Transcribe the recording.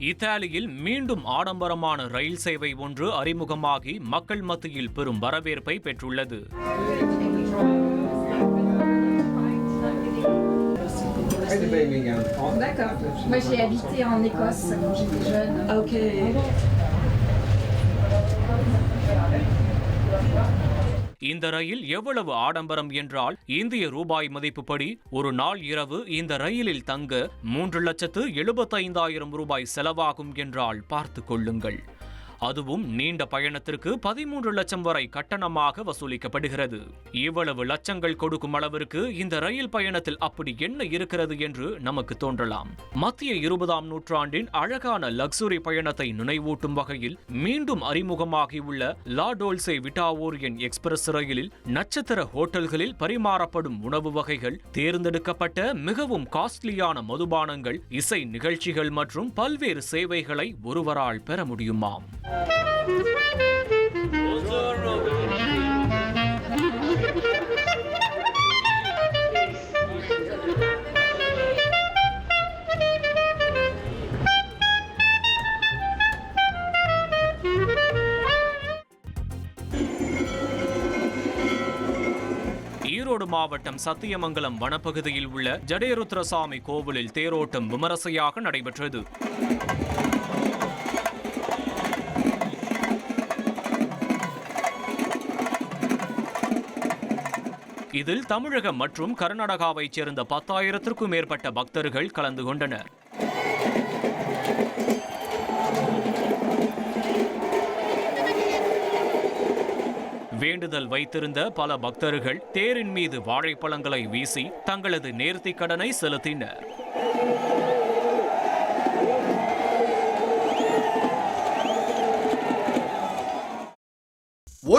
இத்தாலியில் மீண்டும் ஆடம்பரமான ரயில் சேவை ஒன்று அறிமுகமாகி மக்கள் மத்தியில் பெரும் வரவேற்பை பெற்றுள்ளது D'accord. Moi, j'ai habité en Écosse quand j'étais jeune. Ok. இந்த ரயில் எவ்வளவு ஆடம்பரம் என்றால் இந்திய ரூபாய் மதிப்புப்படி ஒரு நாள் இரவு இந்த ரயிலில் தங்க மூன்று லட்சத்து எழுபத்தைந்தாயிரம் ரூபாய் செலவாகும் என்றால் பார்த்து கொள்ளுங்கள். அதுவும் நீண்ட பயணத்திற்கு பதிமூன்று லட்சம் வரை கட்டணமாக வசூலிக்கப்படுகிறது. இவ்வளவு லட்சங்கள் கொடுக்கும் அளவிற்கு இந்த ரயில் பயணத்தில் அப்படி என்ன இருக்கிறது என்று நமக்கு தோன்றலாம். மத்திய இருபதாம் நூற்றாண்டின் அழகான லக்ஸுரி பயணத்தை நினைவூட்டும் வகையில் மீண்டும் அறிமுகமாகியுள்ள லா டோல்சே விட்டாவோரியன் எக்ஸ்பிரஸ் ரயிலில் நட்சத்திர ஹோட்டல்களில் பரிமாறப்படும் உணவு வகைகள் தேர்ந்தெடுக்கப்பட்ட மிகவும் காஸ்ட்லியான மதுபானங்கள் இசை நிகழ்ச்சிகள் மற்றும் பல்வேறு சேவைகளை ஒருவரால் பெற முடியுமாம். ஈரோடு மாவட்டம் சத்தியமங்கலம் வனப்பகுதியில் உள்ள ஜடேருத்ரசாமி கோவிலில் தேரோட்டம் விமரிசையாக நடைபெற்றது. இதில் தமிழகம் மற்றும் கர்நாடகாவைச் சேர்ந்த பத்தாயிரத்திற்கும் மேற்பட்ட பக்தர்கள் கலந்து கொண்டனர். வேண்டுதல் வைத்திருந்த பல பக்தர்கள் தேரின் மீது வாழைப்பழங்களை வீசி தங்களது நேர்த்திக் கடனை செலுத்தினர்.